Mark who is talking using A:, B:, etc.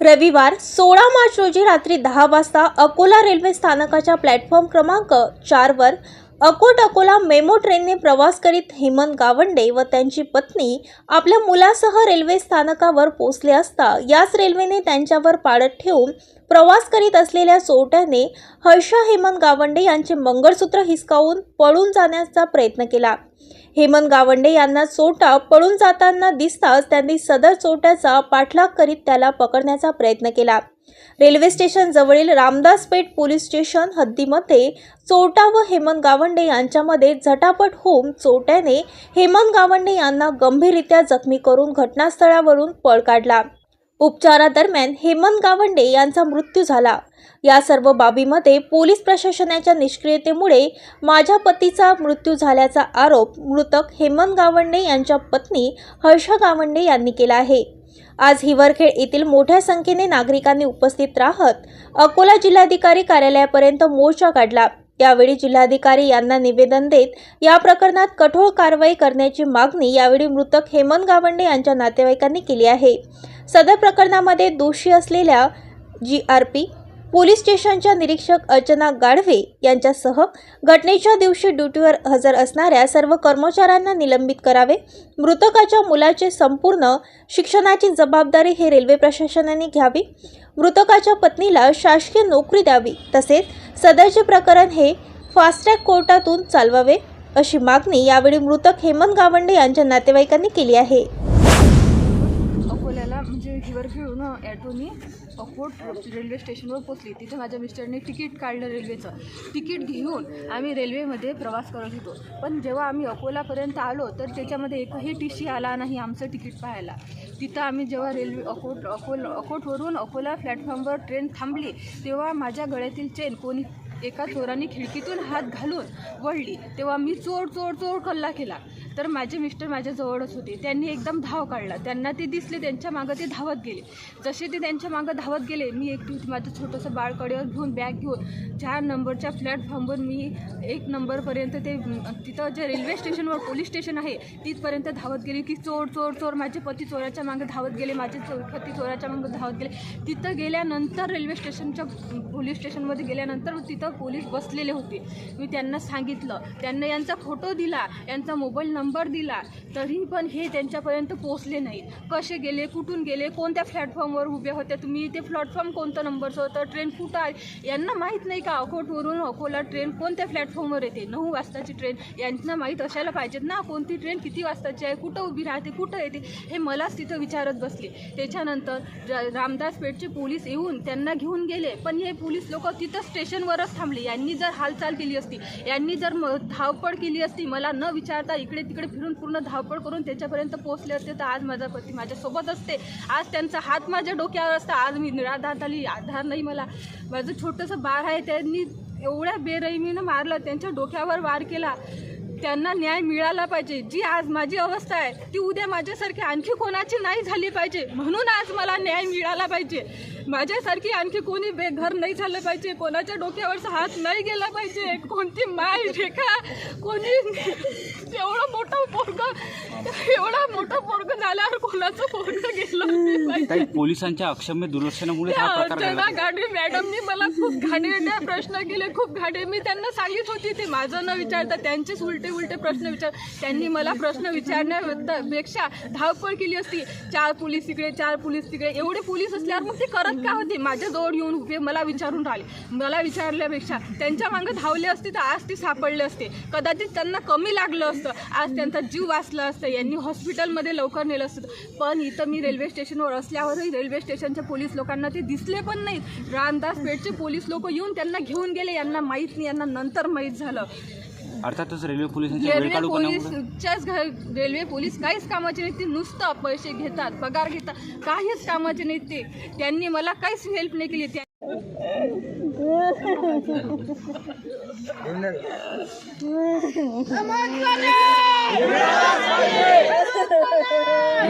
A: रविवार सोळा मार्च रोजी रात्री दहा वाजता अकोला रेल्वे स्थानकाच्या प्लॅटफॉर्म क्रमांक चारवर अकोट अकोला मेमो ट्रेनने प्रवास करीत हेमंत गावंडे व त्यांची पत्नी आपल्या मुलासह रेल्वे स्थानकावर पोहोचले असता याच रेल्वेने त्यांच्यावर पाळत ठेवून प्रवास करीत असलेल्या चोरट्याने हर्ष हेमंत गावंडे यांचे मंगळसूत्र हिसकावून पळून जाण्याचा प्रयत्न केला. हेमंत गावंडे यांना चोटा पळून जाताना दिसताच त्यांनी सदर चोट्याचा पाठलाग करीत त्याला पकडण्याचा प्रयत्न केला. रेल्वे स्टेशन जवळील रामदासपेठ पोलीस स्टेशन हद्दीमध्ये चोरटा व हेमंत गावंडे यांच्यामध्ये झटापट होऊन चोरट्याने हेमंत गावंडे यांना गंभीररित्या जखमी करून घटनास्थळावरून पळ काढला. उपचारादरम्यान हेमंत गावंडे यांचा मृत्यू झाला. या सर्व बाबीमध्ये पोलीस प्रशासनाच्या निष्क्रियतेमुळे माझ्या पतीचा मृत्यू झाल्याचा आरोप मृतक हेमंत गावंडे यांच्या पत्नी हर्षा गावंडे यांनी केला आहे. आज हिवरखेड येथील मोठ्या संख्येने नागरिकांनी उपस्थित राहत अकोला जिल्हाधिकारी कार्यालयापर्यंत मोर्चा काढला. यावेळी जिल्हाधिकारी यांना निवेदन देत या प्रकरणात कठोर कारवाई करण्याची मागणी यावेळी मृतक हेमंत गावंडे यांच्या नातेवाईकांनी केली आहे. सदर प्रकरणामध्ये दोषी असलेल्या जी आर पी पोलीस स्टेशनच्या निरीक्षक अर्चना गाढवे यांच्यासह घटनेच्या दिवशी ड्युटीवर हजर असणाऱ्या सर्व कर्मचाऱ्यांना निलंबित करावे मृतकाच्या मुलाचे संपूर्ण शिक्षणाची जबाबदारी हे रेल्वे प्रशासनाने घ्यावी मृतकाच्या पत्नीला शासकीय नोकरी द्यावी तसेच सदरचे प्रकरण हे फास्ट्रॅक कोर्टातून चालवावे अशी मागणी यावेळी मृतक हेमंत गावंडे यांच्या नातेवाईकांनी केली आहे.
B: म्हणजे खेळून ॲटोनी अकोट रेल्वे स्टेशनवर पोचली तिथे माझ्या मिस्टरने तिकीट काढलं रेल्वेचं. तिकीट घेऊन आम्ही रेल्वेमध्ये प्रवास करत होतो. पण जेव्हा आम्ही अकोलापर्यंत आलो तर त्याच्यामध्ये एकही टी सी आला नाही आमचं तिकीट पाहायला. तिथं आम्ही जेव्हा रेल्वे अकोट अकोल अकोटवरून अकोला प्लॅटफॉर्मवर ट्रेन थांबली तेव्हा माझ्या गळ्यातील चेन कोणी एका चोराने खिडकीतून हात घालून वळली. तेव्हा मी चोर चोर चोर कल्ला केला. तर माझे मिस्टर माझ्याजवळच होते. त्यांनी एकदम धाव काढला. त्यांना ते दिसले त्यांच्या मागं ते धावत गेले. जसे ते त्यांच्या मागं धावत गेले मी एकटी होती. माझं छोटंसं बाळकडेवर घेऊन बॅग घेऊन चार नंबरच्या प्लॅटफॉर्मवर मी एक नंबरपर्यंत ते तिथं जे रेल्वे स्टेशनवर पोलीस स्टेशन आहे तिथपर्यंत धावत गेली की चोर चोर चोर. माझे पती चोराच्या मागं धावत गेले माझे चोर पती चोराच्या मागं धावत गेले. तिथं गेल्यानंतर रेल्वे स्टेशनच्या पोलीस स्टेशनमध्ये गेल्यानंतर तिथं पोलीस बसलेले होते. मी त्यांना सांगितलं. त्यांना यांचा फोटो दिला. यांचा मोबाईल नंबर नंबर दिला तरी पण हे त्यांच्यापर्यंत पोचले नाहीत. कसे गेले कुठून गेले कोणत्या प्लॅटफॉर्मवर उभे होत्या तुम्ही ते प्लॅटफॉर्म कोणतं नंबरचं होतं ट्रेन कुठं आहे यांना माहीत नाही का? अकोटवरून अकोला ट्रेन कोणत्या प्लॅटफॉर्मवर येते? नऊ वाजताची ट्रेन यांना माहीत असायला पाहिजेत ना कोणती ट्रेन किती वाजताची आहे कुठं उभी राहते कुठं येते? हे मलाच तिथं विचारत बसले. त्याच्यानंतर र- रामदास पेठचे पोलीस येऊन त्यांना घेऊन गेले. पण हे पोलीस लोक तिथं स्टेशनवरच थांबले. यांनी जर हालचाल केली असती यांनी जर म- धावपळ केली असती मला न विचारता इकडे तिकडे फिरून पूर्ण धावपळ करून त्याच्यापर्यंत पोहोचले असते तर आज माझा पती माझ्यासोबत असते. आज त्यांचा हात माझ्या डोक्यावर असता. आज मी निराधार झाली आधार नाही मला. माझं छोटंसं बाळ आहे त्यांनी एवढ्या बेरहिमीनं मारलं त्यांच्या डोक्यावर वार केला. त्यांना न्याय मिळाला पाहिजे. जी आज माझी अवस्था आहे ती उद्या माझ्यासारखी आणखी कोणाची नाही झाली पाहिजे. म्हणून आज मला न्याय मिळाला पाहिजे. माझ्यासारखी आणखी कोणी बेघर नाही झालं पाहिजे. कोणाच्या डोक्यावरचा हात नाही गेला पाहिजे. कोणती माय रेखा कोणी एवढा मोठा पोरगा एवढा मोठा पोरगा कोणाचं पोरग गेलं
C: पोलिसांच्या अक्षम्य दुर्लक्षणामुळे हा प्रकार
B: अर्चना
C: घडला
B: गाडवे मॅडमनी मला खूप घाणेरड्या प्रश्न केले खूप घाणे मी त्यांना सांगित होती ते माझं न विचारता त्यांचेच उलटे उलटे प्रश्न विचार त्यांनी मला प्रश्न विचारण्यापेक्षा धावपळ केली असती. चार पोलीस तिकडे चार पोलीस तिकडे एवढे पोलीस असल्यावर मग ते करत का होते? माझ्याजवळ येऊन उभे मला विचारून राहिले. मला विचारल्यापेक्षा त्यांच्या मागे धावले असते तर आज ते सापडले असते. कदाचित त्यांना कमी लागलं असतं. आज त्यांचा जीव वाचला असतं. यांनी हॉस्पिटलमध्ये लवकर नेलं असतं. पण इथं मी रेल्वे स्टेशनवर असल्यावरही रेल्वे स्टेशनच्या पोलीस लोकांना ते दिसले पण नाहीत. रामदास पेठचे पोलीस लोक येऊन त्यांना घेऊन गेले यांना माहीत नाही यांना नंतर माहीत झालं.
C: अर्थातच
B: रेल्वे
C: वेळकाळूपणामुळे
B: पोलीसच्याच घ- रेल्वे पोलीस काहीच कामाचे नाहीत ते नुसतं पैसे घेतात पगार घेतात काहीच कामाचे नाहीत ते. त्यांनी मला काहीच हेल्प नाही केली. त्या